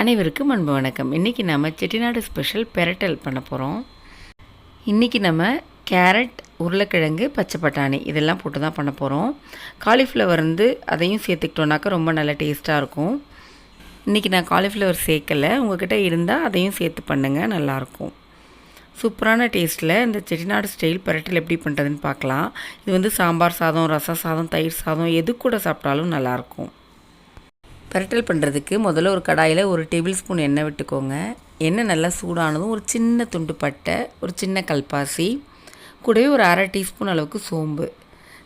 அனைவருக்கும் அன்பு வணக்கம். இன்றைக்கி நம்ம செட்டிநாடு ஸ்பெஷல் பெரட்டல் பண்ண போகிறோம் இன்றைக்கி நம்ம கேரட் உருளைக்கிழங்கு பச்சை பட்டாணி இதெல்லாம் போட்டு தான் பண்ண போகிறோம் காலிஃப்ளவர் வந்து அதையும் சேர்த்துக்கிட்டோன்னாக்கா ரொம்ப நல்ல டேஸ்ட்டாக இருக்கும். இன்றைக்கி நான் காலிஃப்ளவர் சேர்க்கலை. உங்கள்கிட்ட இருந்தால் அதையும் சேர்த்து பண்ணுங்கள் நல்லாயிருக்கும் சூப்பரான டேஸ்ட்டில் இந்த செட்டிநாடு ஸ்டைல் பெரட்டல் எப்படி பண்ணுறதுன்னு பார்க்கலாம். இது வந்து சாம்பார் சாதம் ரசம் சாதம் தயிர் சாதம் எது கூட சாப்பிட்டாலும் நல்லாயிருக்கும் பரட்டல் பண்ணுறதுக்கு முதல்ல ஒரு கடாயில் ஒரு டேபிள் ஸ்பூன் எண்ணெய் விட்டுக்கோங்க. எண்ணெய் நல்லா சூடானதும் ஒரு சின்ன துண்டு பட்டை ஒரு சின்ன கல்பாசி கூடவே ஒரு அரை டீஸ்பூன் அளவுக்கு சோம்பு.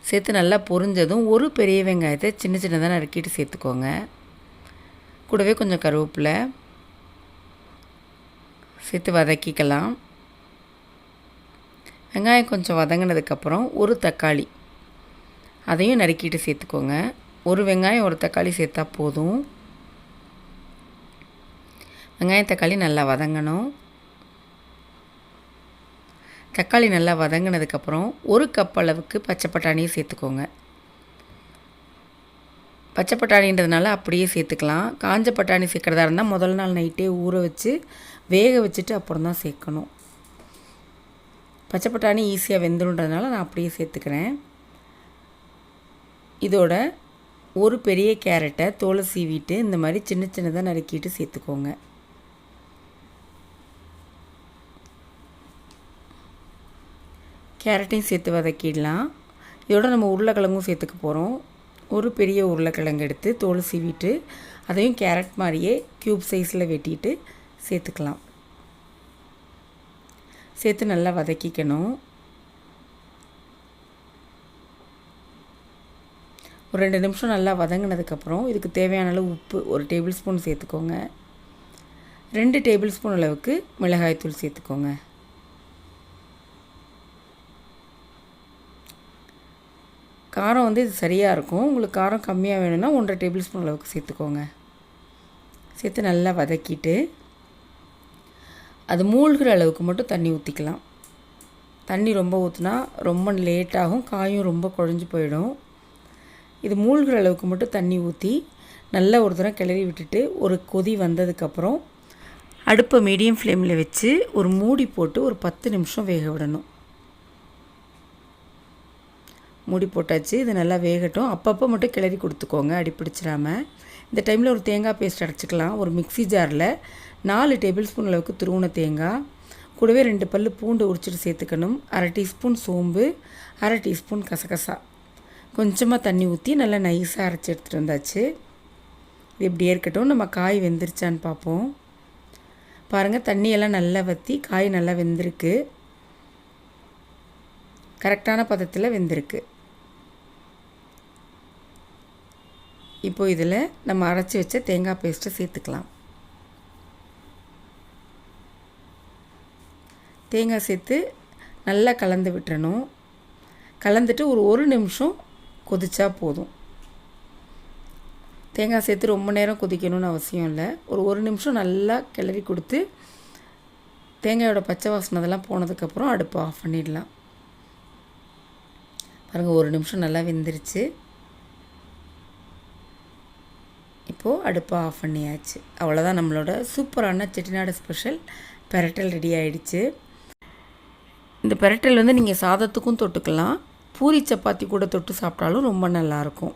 சேர்த்து நல்லா பொரிஞ்சதும் ஒரு பெரிய வெங்காயத்தை சின்ன சின்னதாக நறுக்கிட்டு சேர்த்துக்கோங்க. கூடவே கொஞ்சம் கருவேப்பிலை சேர்த்து வதக்கிக்கலாம். வெங்காயம் கொஞ்சம் வதங்கினதுக்கப்புறம் ஒரு தக்காளி அதையும் நறுக்கிட்டு சேர்த்துக்கோங்க. ஒரு வெங்காயம் ஒரு தக்காளி சேர்த்தா போதும். வெங்காயம் தக்காளி நல்லா வதங்கணும். தக்காளி நல்லா வதங்கினதுக்கப்புறம் ஒரு கப் அளவுக்கு பச்சை பட்டாணியை சேர்த்துக்கோங்க. பச்சை பட்டாணின்றதுனால அப்படியே சேர்த்துக்கலாம். காஞ்ச பட்டாணி சேர்க்குறதா இருந்தால் முதல் நாள் நைட்டே ஊற வச்சு வேக வச்சுட்டு அப்புறம் தான் சேர்க்கணும். பச்சை பட்டாணி ஈஸியாக வெந்துடுன்றதுனால நான் அப்படியே சேர்த்துக்கிறேன். இதோட ஒரு பெரிய கேரட்டை தோலை சீவிட்டு இந்த மாதிரி சின்ன சின்னதாக நறுக்கிட்டு சேர்த்துக்கோங்க. கேரட்டையும் சேர்த்து வதக்கிடலாம். இதோட நம்ம உருளைக்கிழங்கும் சேர்த்துக்க போகிறோம் ஒரு பெரிய உருளைக்கிழங்கு எடுத்து தோல் சீவிட்டு அதையும் கேரட் மாதிரியே க்யூப் சைஸில் வெட்டிட்டு சேர்த்துக்கலாம். சேர்த்து நல்லா வதக்கிக்கணும். ஒரு ரெண்டு நிமிஷம் நல்லா வதங்கினதுக்கப்புறம் இதுக்கு தேவையான அளவு உப்பு ஒரு டேபிள் ஸ்பூன் சேர்த்துக்கோங்க. ரெண்டு டேபிள் ஸ்பூன் அளவுக்கு மிளகாய்த்தூள் சேர்த்துக்கோங்க. காரம் வந்து இது சரியாக இருக்கும். உங்களுக்கு காரம் கம்மியாக வேணும்னா ஒன்றரை டேபிள் ஸ்பூன் அளவுக்கு சேர்த்துக்கோங்க. சேர்த்து நல்லா வதக்கிட்டு அது மூழ்கிற அளவுக்கு மட்டும் தண்ணி ஊற்றிக்கலாம் தண்ணி ரொம்ப ஊற்றுனா ரொம்ப லேட்டாகும். காயும் ரொம்ப குழஞ்சி போயிடும். இது மூழ்கிற அளவுக்கு மட்டும் தண்ணி ஊற்றி நல்லா ஒரு தரம் கிளறி விட்டுட்டு ஒரு கொதி வந்ததுக்கப்புறம் அடுப்பை மீடியம் ஃப்ளேமில் வச்சு ஒரு மூடி போட்டு ஒரு பத்து நிமிஷம் வேக விடணும். மூடி போட்டாச்சு இது நல்லா வேகட்டும். அப்பப்போ மட்டும் கிளறி கொடுத்துக்கோங்க அடி பிடிச்சிடாமல் இந்த டைமில் ஒரு தேங்காய் பேஸ்ட் அரைச்சிக்கலாம் ஒரு மிக்சி ஜாரில் நாலு டேபிள் ஸ்பூன் அளவுக்கு துருவன தேங்காய். கூடவே ரெண்டு பல் பூண்டு உரிச்சிட்டு சேர்த்துக்கணும். அரை டீஸ்பூன் சோம்பு அரை டீஸ்பூன் கசகசா. கொஞ்சமாக தண்ணி ஊற்றி நல்லா நைஸாக அரைச்சி எடுத்துகிட்டு வந்தாச்சு. இது இப்படியே இருக்கட்டும். நம்ம காய் வெந்துருச்சான்னு பார்ப்போம். பாருங்கள் தண்ணியெல்லாம் நல்லா வற்றி காய் நல்லா வெந்திருக்கு. கரெக்டான பதத்தில் வெந்திருக்கு. இப்போ இதில் நம்ம அரைச்சி வச்ச தேங்காய் பேஸ்ட்டை சேர்த்துக்கலாம். தேங்காய் சேர்த்து நல்லா கலந்து விட்டுறணும். கலந்துட்டு ஒரு ஒரு நிமிஷம் கொதிச்சா போதும். தேங்காய் சேர்த்து ரொம்ப நேரம் கொதிக்கணும்னு அவசியம் இல்லை. ஒரு ஒரு நிமிஷம் நல்லா கிளறி கொடுத்து தேங்காயோட பச்சை வாசனை அதெல்லாம் போனதுக்கப்புறம் அடுப்பை ஆஃப் பண்ணிடலாம். பாருங்கள் ஒரு நிமிஷம் நல்லா வெந்துருச்சு. இப்போது அடுப்பை ஆஃப் பண்ணியாச்சு. அவ்வளோதான் நம்மளோட சூப்பரான செட்டிநாடு ஸ்பெஷல் பெரட்டல் ரெடி ஆகிடுச்சு இந்த பெரட்டல் வந்து நீங்கள் சாதத்துக்கும் தொட்டுக்கலாம். பூரி சப்பாத்தி கூட தொட்டு சாப்பிட்டாலும் ரொம்ப நல்லாயிருக்கும்.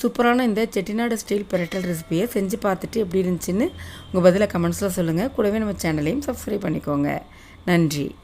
சூப்பரான இந்த செட்டிநாடு ஸ்டீல் பெரட்டல் ரெசிபியை செஞ்சு பார்த்துட்டு எப்படி இருந்துச்சுன்னு உங்கள் பதிலாக கமெண்ட்ஸில் சொல்லுங்கள் கூடவே நம்ம சேனலையும் சப்ஸ்கிரைப் பண்ணிக்கோங்க. நன்றி.